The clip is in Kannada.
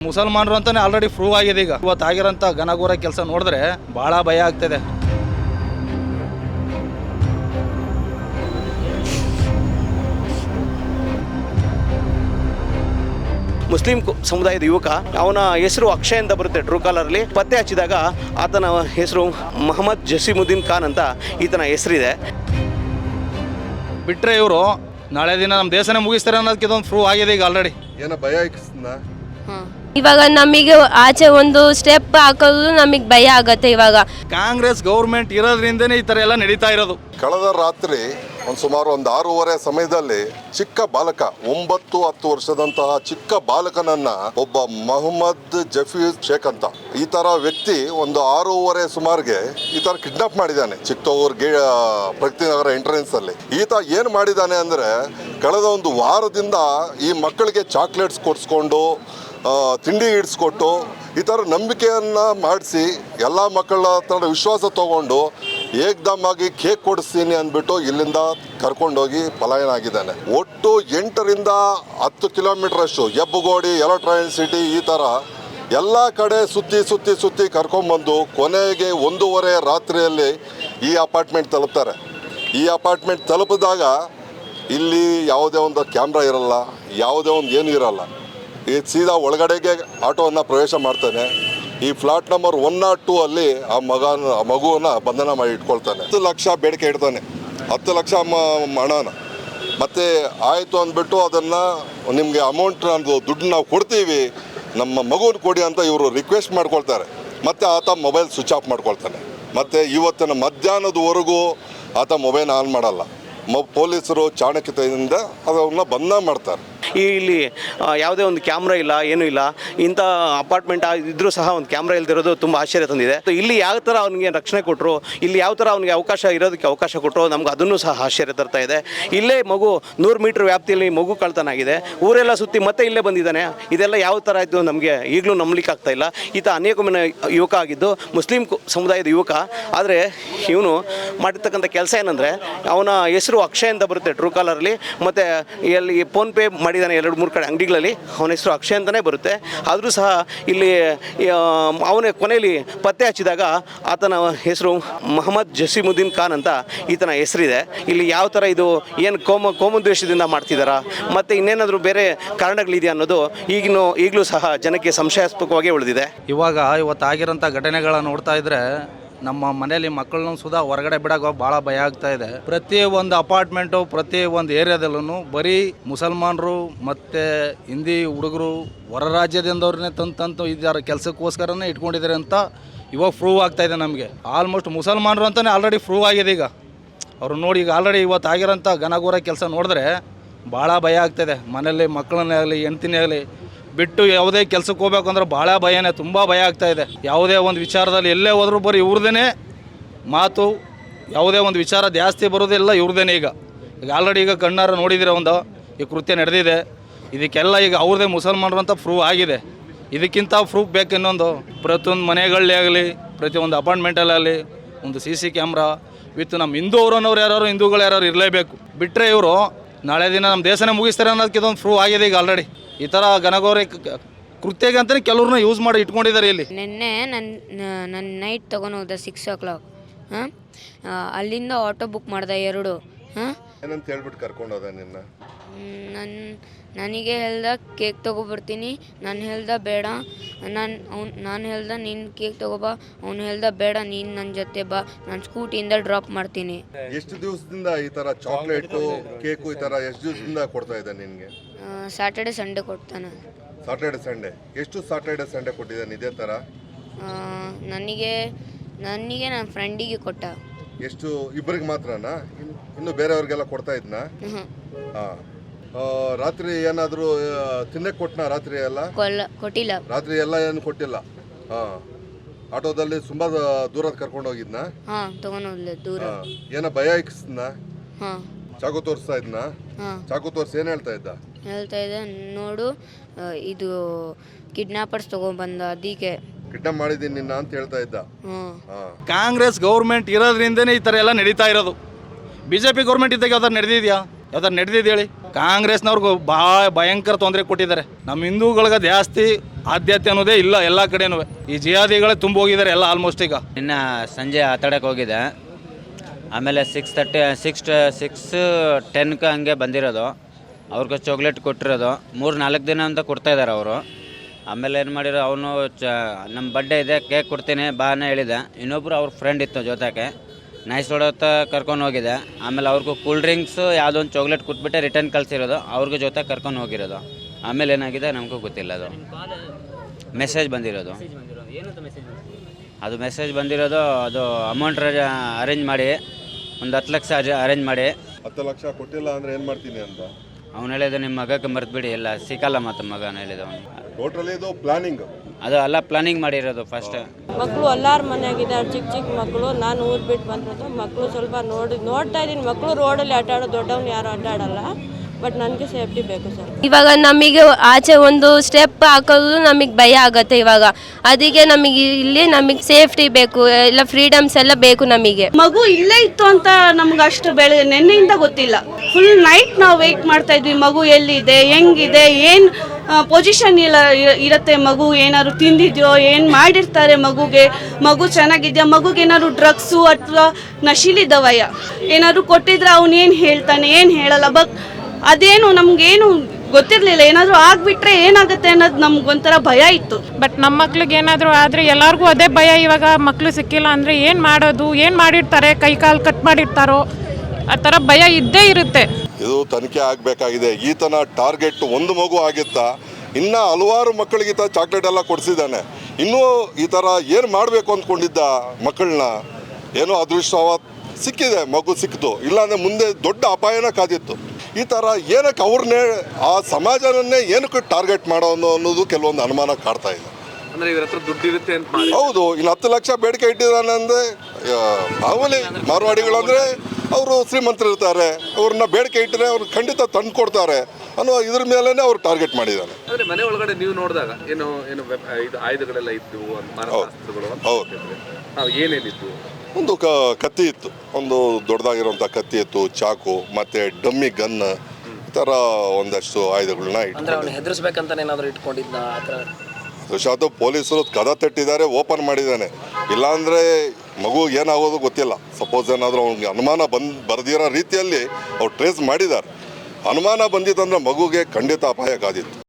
ಮುಸಲ್ಮಾನರು ಅಂತಾನೆ ಆಲ್ರೆಡಿ ಪ್ರೂವ್ ಆಗಿದೆ ಈಗ. ಇವತ್ತು ಆಗಿರೋಂಥ ಘನಘೋರ ಕೆಲಸ ನೋಡಿದ್ರೆ ಭಾಳ ಭಯ ಆಗ್ತದೆ. ಮುಸ್ಲಿಂ ಕು- ಸಮುದಾಯದ ಯುವಕ ಅವನ ಹೆಸರು ಅಕ್ಷಯ್ ಅಂತ ಬರುತ್ತೆ ಟ್ರೂ ಕಾಲರಲ್ಲಿ ಪತ್ತೆ ಹಚ್ಚಿದಾಗ ಆತನ ಹೆಸರು ಮೊಹಮ್ಮದ್ ಜಸೀಮುದ್ದೀನ್ ಖಾನ್ ಅಂತ ಈತನ ಹೆಸರಿದೆ. ಬಿಟ್ಟರೆ ಇವರು ನಾಳೆ ದಿನ ನಮ್ಮ ದೇಶನೇ ಮುಗಿಸ್ತಾರೆ ಅನ್ನೋದಕ್ಕೆ ಇದೊಂದು ಪ್ರೂವ್ ಆಗಿದೆ ಈಗ ಆಲ್ರೆಡಿ ಏನೋ ಭಯ ಇವಾಗ ನಮಗೆ ಆಚೆ ಒಂದು ಸ್ಟೆಪ್ ಹಾಕೋದು ನಮಗೆ ಭಯ ಆಗತ್ತೆ ಇವಾಗ. ಕಾಂಗ್ರೆಸ್ ಗೌರ್ಮೆಂಟ್ ಇರೋದ್ರಿಂದನೇ ಈ ತರ ಎಲ್ಲ ನಡೀತಾ ಇರೋದು. ಕಳೆದ ರಾತ್ರಿ ಒಂದು ಸುಮಾರು ಒಂದು ಆರೂವರೆ ಸಮಯದಲ್ಲಿ ಚಿಕ್ಕ ಬಾಲಕ ಒಂಬತ್ತು ಹತ್ತು ವರ್ಷದಂತಹ ಚಿಕ್ಕ ಬಾಲಕನನ್ನ ಒಬ್ಬ ಮೊಹಮ್ಮದ್ ಜಫೀರ್ ಶೇಖ್ ಅಂತ. ಈ ತರ ವ್ಯಕ್ತಿ ಒಂದು ಆರೂವರೆ ಸುಮಾರಿಗೆ ಈ ತರ ಕಿಡ್ನಾಪ್ ಮಾಡಿದ್ದಾನೆ ಚಿಕ್ಕತೂರ್ ಗೇ ಪ್ರಗತಿನಗರ ಎಂಟ್ರೆನ್ಸ್ ಅಲ್ಲಿ. ಈತ ಏನ್ ಮಾಡಿದ್ದಾನೆ ಅಂದ್ರೆ ಕಳೆದ ಒಂದು ವಾರದಿಂದ ಈ ಮಕ್ಕಳಿಗೆ ಚಾಕ್ಲೇಟ್ಸ್ ಕೊಡಿಸ್ಕೊಂಡು ತಿಂಡಿ ಇಡಿಸ್ಕೊಟ್ಟು ಈ ಥರ ನಂಬಿಕೆಯನ್ನು ಮಾಡಿಸಿ ಎಲ್ಲ ಮಕ್ಕಳ ಹತ್ರ ವಿಶ್ವಾಸ ತಗೊಂಡು ಆಗಿ ಕೇಕ್ ಕೊಡಿಸ್ತೀನಿ ಅಂದ್ಬಿಟ್ಟು ಇಲ್ಲಿಂದ ಕರ್ಕೊಂಡೋಗಿ ಪಲಾಯನ ಆಗಿದ್ದಾನೆ ಒಟ್ಟು ಎಂಟರಿಂದ ಹತ್ತು ಕಿಲೋಮೀಟರ್ ಅಷ್ಟು ಹೆಬ್ಬಗೋಡಿ ಎಲೆಕ್ಟ್ರಾನಿಕ್ ಸಿಟಿ ಈ ಥರ ಎಲ್ಲ ಕಡೆ ಸುತ್ತಿ ಸುತ್ತಿ ಸುತ್ತಿ ಕರ್ಕೊಂಬಂದು ಕೊನೆಗೆ ಒಂದೂವರೆ ರಾತ್ರಿಯಲ್ಲಿ ಈ ಅಪಾರ್ಟ್ಮೆಂಟ್ ತಲುಪ್ತಾರೆ. ಈ ಅಪಾರ್ಟ್ಮೆಂಟ್ ತಲುಪಿದಾಗ ಇಲ್ಲಿ ಯಾವುದೇ ಒಂದು ಕ್ಯಾಮ್ರಾ ಇರಲ್ಲ, ಯಾವುದೇ ಒಂದು ಏನು ಇರಲ್ಲ. ಈ ಸೀದಾ ಒಳಗಡೆಗೆ ಆಟೋವನ್ನು ಪ್ರವೇಶ ಮಾಡ್ತಾನೆ. ಈ flat number one nought two ಅಲ್ಲಿ ಆ ಮಗನ, ಆ ಮಗುವನ್ನ ಬಂಧನ ಮಾಡಿ ಇಟ್ಕೊಳ್ತಾನೆ. ಹತ್ತು ಲಕ್ಷ ಬೇಡಿಕೆ ಇಡ್ತಾನೆ. ಹತ್ತು ಲಕ್ಷ ಹಣನ. ಮತ್ತೆ ಆಯಿತು ಅಂದ್ಬಿಟ್ಟು ಅದನ್ನು ನಿಮಗೆ ಅಮೌಂಟ್ ನಮ್ಮದು ದುಡ್ಡು ನಾವು ಕೊಡ್ತೀವಿ, ನಮ್ಮ ಮಗುವನ್ನ ಕೊಡಿ ಅಂತ ಇವರು ರಿಕ್ವೆಸ್ಟ್ ಮಾಡ್ಕೊಳ್ತಾರೆ. ಮತ್ತೆ ಆತ ಮೊಬೈಲ್ ಸ್ವಿಚ್ ಆಫ್ ಮಾಡ್ಕೊಳ್ತಾನೆ. ಮತ್ತೆ ಇವತ್ತಿನ ಮಧ್ಯಾಹ್ನದವರೆಗೂ ಆತ ಮೊಬೈಲ್ ಆನ್ ಮಾಡಲ್ಲ. ಮೊ ಪೊಲೀಸರು ಚಾಣಕ್ಯತೆಯಿಂದ ಅದನ್ನು ಬಂಧ ಮಾಡ್ತಾರೆ. ಇಲ್ಲಿ ಯಾವುದೇ ಒಂದು ಕ್ಯಾಮ್ರಾ ಇಲ್ಲ, ಏನೂ ಇಲ್ಲ. ಇಂಥ ಅಪಾರ್ಟ್ಮೆಂಟ್ ಇದ್ರೂ ಸಹ ಒಂದು ಕ್ಯಾಮ್ರಾ ಇಲ್ದಿರೋದು ತುಂಬ ಆಶ್ಚರ್ಯ ತಂದಿದೆ. ಇಲ್ಲಿ ಯಾವ ಥರ ಅವನಿಗೆ ರಕ್ಷಣೆ ಕೊಟ್ಟರು ಇಲ್ಲಿ ಯಾವ ಥರ ಅವನಿಗೆ ಅವಕಾಶ ಇರೋದಕ್ಕೆ ಅವಕಾಶ ಕೊಟ್ಟರು ನಮ್ಗೆ ಅದನ್ನು ಸಹ ಆಶ್ಚರ್ಯ ತರ್ತಾ ಇದೆ. ಇಲ್ಲೇ ಮಗು ನೂರು ಮೀಟ್ರ್ ವ್ಯಾಪ್ತಿಯಲ್ಲಿ ಮಗು ಕಳ್ತನ ಆಗಿದೆ ಊರೆಲ್ಲ ಸುತ್ತಿ ಮತ್ತೆ ಇಲ್ಲೇ ಬಂದಿದ್ದಾನೆ. ಇದೆಲ್ಲ ಯಾವ ಥರ ಆಯಿತು ನಮಗೆ ಈಗಲೂ ನಂಬಲಿಕ್ಕೆ ಆಗ್ತಾ ಇಲ್ಲ. ಈತ ಅನೇಕ ಯುವಕ ಆಗಿದ್ದು, ಮುಸ್ಲಿಂ ಸಮುದಾಯದ ಯುವಕ. ಆದರೆ ಇವನು ಮಾಡಿರ್ತಕ್ಕಂಥ ಕೆಲಸ ಏನಂದರೆ, ಅವನ ಹೆಸರು ಅಕ್ಷಯ್ ಅಂತ ಬರುತ್ತೆ ಟ್ರೂ ಕಾಲರಲ್ಲಿ ಮತ್ತು ಎಲ್ಲಿ ಫೋನ್ಪೇ ಮಾಡಿದ್ದಾನೆ ಎರಡು ಮೂರು ಕಡೆ ಅಂಗಡಿಗಳಲ್ಲಿ. ಅವನ ಹೆಸರು ಅಕ್ಷಯ್ ಅಂತಲೇ ಬರುತ್ತೆ. ಆದರೂ ಸಹ ಇಲ್ಲಿ ಅವನ ಕೊನೆಯಲ್ಲಿ ಪತ್ತೆ ಹಚ್ಚಿದಾಗ ಆತನ ಹೆಸರು ಮೊಹಮ್ಮದ್ ಜಸೀಮುದ್ದೀನ್ ಖಾನ್ ಅಂತ ಈತನ ಹೆಸರಿದೆ. ಇಲ್ಲಿ ಯಾವ ಥರ ಇದು, ಏನು ಕೋಮ ಕೋಮದ್ವೇಷದಿಂದ ಮಾಡ್ತಿದ್ದಾರಾ ಮತ್ತು ಇನ್ನೇನಾದರೂ ಬೇರೆ ಕಾರಣಗಳಿದೆಯಾ ಅನ್ನೋದು ಈಗಿನೂ ಈಗಲೂ ಸಹ ಜನಕ್ಕೆ ಸಂಶಯಾಸ್ಪದವಾಗಿ ಉಳಿದಿದೆ. ಇವಾಗ ಇವತ್ತು ಘಟನೆಗಳನ್ನು ನೋಡ್ತಾ ಇದ್ರೆ ನಮ್ಮ ಮನೆಯಲ್ಲಿ ಮಕ್ಕಳನ್ನು ಸುಧಾ ಹೊರಗಡೆ ಬಿಡಕ್ಕೆ ಭಾಳ ಭಯ ಆಗ್ತಾ ಇದೆ. ಪ್ರತಿ ಒಂದು ಅಪಾರ್ಟ್ಮೆಂಟು, ಪ್ರತಿ ಒಂದು ಏರಿಯಾದಲ್ಲೂ ಬರೀ ಮುಸಲ್ಮಾನರು ಮತ್ತು ಹಿಂದಿ ಹುಡುಗರು ಹೊರ ರಾಜ್ಯದಿಂದವ್ರನ್ನೇ ತಂದು ತಂದು ಇದ್ದಾರೆ ಕೆಲಸಕ್ಕೋಸ್ಕರನೇ ಇಟ್ಕೊಂಡಿದ್ದಾರೆ ಅಂತ ಇವಾಗ ಪ್ರೂವ್ ಆಗ್ತಾ ಇದೆ ನಮಗೆ. ಆಲ್ಮೋಸ್ಟ್ ಮುಸಲ್ಮಾನರು ಅಂತಲೇ ಆಲ್ರೆಡಿ ಪ್ರೂವ್ ಆಗಿದೆ ಈಗ. ಅವ್ರು ನೋಡಿ ಈಗ ಆಲ್ರೆಡಿ ಇವತ್ತು ಆಗಿರೋಂಥ ಘನಘೋರ ಕೆಲಸ ನೋಡಿದ್ರೆ ಭಾಳ ಭಯ ಆಗ್ತದೆ ಮನೆಯಲ್ಲಿ ಮಕ್ಕಳನ್ನೇ ಆಗಲಿ, ಹೆಂಡ್ತಿನೇ ಆಗಲಿ ಬಿಟ್ಟು ಯಾವುದೇ ಕೆಲಸಕ್ಕೆ ಹೋಗ್ಬೇಕು ಅಂದ್ರೆ ಭಾಳ ಭಯನೇ, ತುಂಬ ಭಯ ಆಗ್ತಾ ಇದೆ. ಯಾವುದೇ ಒಂದು ವಿಚಾರದಲ್ಲಿ ಎಲ್ಲೇ ಹೋದ್ರೂ ಬರೀ ಇವ್ರದೇ ಮಾತು, ಯಾವುದೇ ಒಂದು ವಿಚಾರ ಜಾಸ್ತಿ ಬರೋದಿಲ್ಲ ಇವ್ರದೇ ಈಗ. ಈಗ ಆಲ್ರೆಡಿ ಈಗ ಕಣ್ಣಾರ ನೋಡಿದಿರ ಒಂದು, ಈ ಕೃತ್ಯ ನಡೆದಿದೆ. ಇದಕ್ಕೆಲ್ಲ ಈಗ ಅವ್ರದೇ ಮುಸಲ್ಮಾನರು ಅಂತ ಪ್ರೂವ್ ಆಗಿದೆ. ಇದಕ್ಕಿಂತ ಪ್ರೂಫ್ ಬೇಕು ಇನ್ನೊಂದು. ಪ್ರತಿಯೊಂದು ಮನೆಗಳಲ್ಲಿ ಆಗಲಿ, ಪ್ರತಿಯೊಂದು ಅಪಾರ್ಟ್ಮೆಂಟಲ್ಲಾಗಲಿ ಒಂದು ಸಿ ಸಿ ಕ್ಯಾಮ್ರಾ ವಿತ್ ನಮ್ಮ ಹಿಂದೂ ಅನ್ನೋರು ಯಾರು ಹಿಂದೂಗಳು ಯಾರು ಇರಲೇಬೇಕು. ಬಿಟ್ಟರೆ ಇವರು ನಾಳೆ ದಿನ ನಮ್ಮ ದೇಶನೇ ಮುಗಿಸ್ತಾರೆ ಅನ್ನೋದಕ್ಕೆ ಇದೊಂದು ಪ್ರೂವ್ ಆಗಿದೆ ಈಗ ಆಲ್ರೆಡಿ ಈ ಥರ ಘನಘೋರ ಕೃತ್ಯಗೆ ಅಂತಲೇ ಕೆಲವ್ರನ್ನ ಯೂಸ್ ಮಾಡಿ ಇಟ್ಕೊಂಡಿದ್ದಾರೆ ಇಲ್ಲಿ. ನಿನ್ನೆ ನನ್ನ ನನ್ನ ನೈಟ್ ತಗೊಂಡು ಹೋದ ಸಿಕ್ಸ್ ಓ ಕ್ಲಾಕ್ ಹಾಂ ಅಲ್ಲಿಂದ ಆಟೋ ಬುಕ್ ಮಾಡ್ದೆ ಎರಡು. ಹಾಂ? ಏನಂತ ಹೇಳ್ಬಿಟ್ಟು ಕರ್ಕೊಂಡೋದ ನಿನ್ನ? ನನ್ನ ನನಗೆ ಹೇಳ್ದ ಕೇಕ್ ತೊಗೊಬರ್ತೀನಿ. ನಾನು ಹೇಳ್ದ ಬೇಡ. ನಾನು ಅವ್ನು ನಾನು ಹೇಳ್ದ ನೀನು ಕೇಕ್ ತೊಗೊಬಾ. ಅವ್ನು ಹೇಳ್ದ ಬೇಡ ನೀನು ನನ್ನ ಜೊತೆ ಬಾ. ನಾನು ಸ್ಕೂಟಿಯಿಂದ ಡ್ರಾಪ್ ಮಾಡ್ತೀನಿ. ಎಷ್ಟು ದಿವಸದಿಂದ ಈ ತರ ಚಾಕ್ಲೇಟು ಕೇಕು ಈ ತರ ಎಷ್ಟು ದಿವಸದಿಂದ ಕೊಡ್ತಾ ಇದ್ದ ನಿನಗೆ? ಸ್ಯಾಟರ್ಡೆ ಸಂಡೇ ಕೊಡ್ತಾನೆ. ಸಾಟರ್ಡೆ ಸಂಡೇ ಎಷ್ಟು ಸಾಟರ್ಡೆ ಸಂಡೇ ಕೊಟ್ಟಿದ್ದಾನೆ ಇದೇ ತರ? ಆ, ನನಗೆ ನನಗೆ ನನ್ನ ಫ್ರೆಂಡಿಗೆ ಕೊಟ್ಟ. ಎಷ್ಟು ಇಬ್ಬರಿಗೆ ಮಾತ್ರನಾ? ಇನ್- ಇನ್ನು ಬೇರೆಯವ್ರಿಗೆಲ್ಲ ಕೊಡ್ತಾ ಇದ್ನಾ? ಹಾಂ ರಾತ್ರಿ ಏನಾದರೂ ತಿನ್ನಕ್ಕೆ ಕೊಟ್ಟನ ರಾತ್ರಿ ಎಲ್ಲ? ಕೊಟ್ಟಿಲ್ಲ. ರಾತ್ರಿ ಎಲ್ಲ ಏನು ಕೊಟ್ಟಿಲ್ಲ? ಹಾ. ಆಟೋದಲ್ಲಿ ತುಂಬಾ ದೂರ ಕರ್ಕೊಂಡು ಹೋಗಿದ್ನ? ಹಾಂ ದೂರ. ಏನ ಭಯ ಇಕ್ಸ್ನ ಹಾಂ. ಚಾಕು ತೋರಿಸ್ತಾ ಇದ್ನ? ಹಾಂ. ಚಾಕು ತೋರಿಸಿ ಏನು ಹೇಳ್ತಾ ಇದ್ದ? ಹೇಳ್ತಾ ಇದ್ದ ನೋಡು ಇದು ಕಿಡ್ನಾಪರ್ಸ್ ತಗೊಂಡ್ಬಂದ ಅದಕ್ಕೆ. ಕಿಡ್ನಾಪ್ ಮಾಡಿದ್ದೀನಿ ನಿನ್ನ ಅಂತ ಹೇಳ್ತಾ ಇದ್ದ. ಕಾಂಗ್ರೆಸ್ ಗೌರ್ಮೆಂಟ್ ಇರೋದ್ರಿಂದನೇ ಈ ಥರ ಎಲ್ಲ ನಡೀತಾ ಇರೋದು. ಬಿ ಜೆ ಪಿ ಗೌರ್ಮೆಂಟ್ ಇದ್ದಾಗ ಯಾವ್ದಾರು ನಡೆದಿದ್ಯಾ? ಯಾವ್ದಾರು ನಡೆದಿದೆ ಹೇಳಿ? ಕಾಂಗ್ರೆಸ್ನವ್ರಿಗೂ ಭಾಳ ಭಯಂಕರ ತೊಂದರೆ ಕೊಟ್ಟಿದ್ದಾರೆ. ನಮ್ಮ ಹಿಂದೂಗಳಿಗೆ ಜಾಸ್ತಿ ಆದ್ಯತೆ ಅನ್ನೋದೇ ಇಲ್ಲ ಎಲ್ಲ ಕಡೆನೂ. ಈ ಜಿಹಾದಿಗಳೇ ತುಂಬ ಹೋಗಿದ್ದಾರೆ ಎಲ್ಲ ಆಲ್ಮೋಸ್ಟ್ ಈಗ. ಇನ್ನು ಸಂಜೆ ಆತಾಡಕ್ಕೆ ಹೋಗಿದೆ ಆಮೇಲೆ ಸಿಕ್ಸ್ ತರ್ಟಿ ಸಿಕ್ಸ್ ಸಿಕ್ಸ್ ಟೆನ್ಗೆ ಹಂಗೆ ಬಂದಿರೋದು. ಅವ್ರಿಗೆ ಚಾಕ್ಲೇಟ್ ಕೊಟ್ಟಿರೋದು. ಮೂರು, ನಾಲ್ಕು ದಿನ ಅಂತ ಕೊಡ್ತಾ ಇದ್ದಾರೆ ಅವರು. ಆಮೇಲೆ ಏನು ಮಾಡಿರೋ, ಅವನು ಚ ನಮ್ಮ ಬರ್ಡೇ ಇದೆ ಕೇಕ್ ಕೊಡ್ತೀನಿ, ಬಾ ಅನ್ನೋ ಹೇಳಿದೆ ಇನ್ನೊಬ್ಬರು ಅವ್ರ ಫ್ರೆಂಡ್ ಇತ್ತು ಜೊತೆಗೆ. ನೈಸ್ ಹೊಡೋತ್ತ ಕರ್ಕೊಂಡು ಹೋಗಿದೆ. ಆಮೇಲೆ ಅವ್ರಿಗೂ ಕೂಲ್ ಡ್ರಿಂಕ್ಸ್ ಯಾವುದೋ ಒಂದು ಚಾಕ್ಲೇಟ್ ಕೊಟ್ಬಿಟ್ಟೆ ರಿಟರ್ನ್ ಕಳಿಸಿರೋದು. ಅವ್ರಿಗೆ ಜೊತೆ ಕರ್ಕೊಂಡು ಹೋಗಿರೋದು. ಆಮೇಲೆ ಏನಾಗಿದೆ ನಮಗೂ ಗೊತ್ತಿಲ್ಲ ಅದು. ಮೆಸೇಜ್ ಬಂದಿರೋದು. ಅದು ಮೆಸೇಜ್ ಬಂದಿರೋದು ಅದು ಅಮೌಂಟ್ ಅರೇಂಜ್ ಮಾಡಿ. ಒಂದು ಹತ್ತು ಲಕ್ಷ ಅರೇಂಜ್ ಮಾಡಿ. ಹತ್ತು ಲಕ್ಷ ಕೊಟ್ಟಿಲ್ಲ ಅಂದ್ರೆ ಏನು ಮಾಡ್ತೀನಿ ಅಂತ? ಅವ್ನು ಹೇಳಿದ ನಿಮ್ಮ ಮಗಕ್ಕೆ ಮರ್ತ್ಬಿಡಿ ಎಲ್ಲ ಸಿಕ್ಕಲ್ಲ ಮತ್ತು ಮಗನ ಹೇಳಿದ ಅವನು ಟೋಟಲಿ ಇದು ಪ್ಲಾನಿಂಗ್ ಅದು ಅಲ್ಲ ಪ್ಲಾನಿಂಗ್ ಮಾಡಿರೋದು ಫಸ್ಟ್ ಮಕ್ಕಳು ಎಲ್ಲಾರ ಮನೆಯಾಗಿದ್ದಾರೆ ಚಿಕ್ಕ ಚಿಕ್ಕ ಮಕ್ಕಳು ನಾನು ಊರು ಬಿಟ್ಟು ಬಂದಿರೋದು ಮಕ್ಕಳು ಸ್ವಲ್ಪ ನೋಡಿ ನೋಡ್ತಾ ಇದ್ದೀನಿ. ಮಕ್ಕಳು ರೋಡಲ್ಲಿ ಆಟ ಆಡೋ ದೊಡ್ಡವ್ನು ಯಾರು ಆಟ ಆಡಲ್ಲ. ಬಟ್ ನನಗೆ ಸೇಫ್ಟಿ ಬೇಕು ಸರ್. ಇವಾಗ ನಮಗೆ ಆಚೆ ಒಂದು ಸ್ಟೆಪ್ ಹಾಕೋದು ನಮಗೆ ಭಯ ಆಗತ್ತೆ ಇವಾಗ. ಅದಕ್ಕೆ ನಮಗೆ ಇಲ್ಲಿ ನಮಗೆ ಸೇಫ್ಟಿ ಬೇಕು ಎಲ್ಲ ಫ್ರೀಡಮ್ಸ್ ಎಲ್ಲ ಬೇಕು ನಮಗೆ. ಮಗು ಇಲ್ಲೇ ಇತ್ತು ಅಂತ ನಮ್ಗೆ ಅಷ್ಟು ಬೆಳೆ ನೆನ್ನೆಯಿಂದ ಗೊತ್ತಿಲ್ಲ. ಫುಲ್ ನೈಟ್ ನಾವು ವೆಯ್ಟ್ ಮಾಡ್ತಾ ಇದ್ವಿ ಮಗು ಎಲ್ಲಿದೆ ಹೆಂಗಿದೆ ಏನು ಪೊಸಿಷನ್ ಇಲ್ಲ ಇರುತ್ತೆ ಮಗು ಏನಾದ್ರು ತಿಂದಿದ್ಯೋ ಏನು ಮಾಡಿರ್ತಾರೆ ಮಗುಗೆ ಮಗು ಚೆನ್ನಾಗಿದೆಯಾ ಮಗುಗೆ ಏನಾದ್ರು ಡ್ರಗ್ಸು ಅಥವಾ ನಶೀಲಿ ದವಯ ಏನಾದ್ರು ಕೊಟ್ಟಿದ್ರೆ ಅವನು ಏನು ಹೇಳ್ತಾನೆ ಏನು ಹೇಳಲ್ಲ ಬಟ್ ಅದೇನು ನಮ್ಗೇನು ಗೊತ್ತಿರಲಿಲ್ಲ. ಏನಾದರೂ ಆಗ್ಬಿಟ್ರೆ ಏನಾಗುತ್ತೆ ಅನ್ನೋದು ನಮ್ಗೊಂಥರ ಭಯ ಇತ್ತು. ಬಟ್ ನಮ್ಮ ಮಕ್ಳಿಗೆ ಏನಾದರೂ ಆದರೆ ಎಲ್ಲರಿಗೂ ಅದೇ ಭಯ ಇವಾಗ ಮಕ್ಕಳು ಸಿಕ್ಕಿಲ್ಲ ಅಂದರೆ ಏನು ಮಾಡೋದು ಏನು ಮಾಡಿರ್ತಾರೆ ಕೈ ಕಾಲು ಕಟ್ ಮಾಡಿರ್ತಾರೋ ಆ ಥರ ಭಯ ಇದ್ದೇ ಇರುತ್ತೆ. ಇದು ತನಿಖೆ ಆಗಬೇಕಾಗಿದೆ. ಈತನ ಟಾರ್ಗೆಟ್ ಒಂದು ಮಗು ಆಗಿತ್ತಾ ಇನ್ನ ಹಲವಾರು ಮಕ್ಕಳಿಗೆ ಈತ ಚಾಕ್ಲೇಟ್ ಎಲ್ಲ ಕೊಡಿಸಿದ್ದಾನೆ. ಇನ್ನೂ ಈ ಥರ ಏನು ಮಾಡಬೇಕು ಅಂದ್ಕೊಂಡಿದ್ದ ಮಕ್ಕಳನ್ನ ಏನೋ ಅದೃಷ್ಟ ಸಿಕ್ಕಿದೆ ಮಗು ಸಿಕ್ತು. ಇಲ್ಲಾಂದ್ರೆ ಮುಂದೆ ದೊಡ್ಡ ಅಪಾಯನ ಕಾದಿತ್ತು. ಈ ಥರ ಏನಕ್ಕೆ ಅವ್ರನ್ನೇ ಆ ಸಮಾಜನನ್ನೇ ಏನಕ್ಕೆ ಟಾರ್ಗೆಟ್ ಮಾಡೋನು ಅನ್ನೋದು ಕೆಲವೊಂದು ಅನುಮಾನ ಕಾಡ್ತಾ ಇದೆ ಅಂದ್ರೆ ಇವ್ರ ಹತ್ರ ದುಡ್ಡು ಇರುತ್ತೆ ಅಂತ ಮಾಡಿ ಹೌದು ಇನ್ನು ಹತ್ತು ಲಕ್ಷ ಬೇಡಿಕೆ ಇಟ್ಟಿದ್ದಾನೆ ಅಂದರೆ ಮಾಮೂಲಿ ಮಾರ್ವಾಡಿಗಳಂದ್ರೆ ಅವರು ಶ್ರೀಮಂತರು ಇರ್ತಾರೆ ಅವ್ರನ್ನ ಬೇಡಿಕೆ ಇಟ್ಟರೆ ಅವ್ರು ಖಂಡಿತ ತಂದು ಕೊಡ್ತಾರೆ ಅನ್ನೋ ಇದ್ರ ಮೇಲೇ ಅವ್ರು ಟಾರ್ಗೆಟ್ ಮಾಡಿದ್ದಾರೆ ಅಂದ್ರೆ ಮನೆ ಒಳಗಡೆ ನೀವು ನೋಡಿದಾಗ ಏನು ಏನು ಇದು ಆಯುಧಗಳೆಲ್ಲ ಇದ್ದು ಹೌದು. ಹೇಳ್ತಿದ್ರೆ. ಒಂದು ಕ ಕತ್ತಿ ಇತ್ತು. ಒಂದು ದೊಡ್ಡದಾಗಿರುವಂಥ ಕತ್ತಿ ಇತ್ತು ಚಾಕು ಮತ್ತು ಡಮ್ಮಿ ಗನ್ ಈ ಥರ ಒಂದಷ್ಟು ಆಯುಧಗಳನ್ನ ಇಟ್ಕೊಂಡು ಏನಾದ್ರು ಆ ಥರ ಅದು ಪೊಲೀಸರು ಕದ ತಟ್ಟಿದ್ದಾರೆ ಓಪನ್ ಮಾಡಿದ್ದಾನೆ. ಇಲ್ಲಾಂದರೆ ಮಗು ಏನಾಗೋದು ಗೊತ್ತಿಲ್ಲ. ಸಪೋಸ್ ಏನಾದರೂ ಅವ್ನಿಗೆ ಅನುಮಾನ ಬಂದು ಬರೆದಿರೋ ರೀತಿಯಲ್ಲಿ ಅವ್ರು ಟ್ರೇಸ್ ಮಾಡಿದ್ದಾರೆ. ಅನುಮಾನ ಬಂದಿತ್ತಂದ್ರೆ ಮಗುಗೆ ಖಂಡಿತ ಅಪಾಯ ಕಾದಿತ್ತು.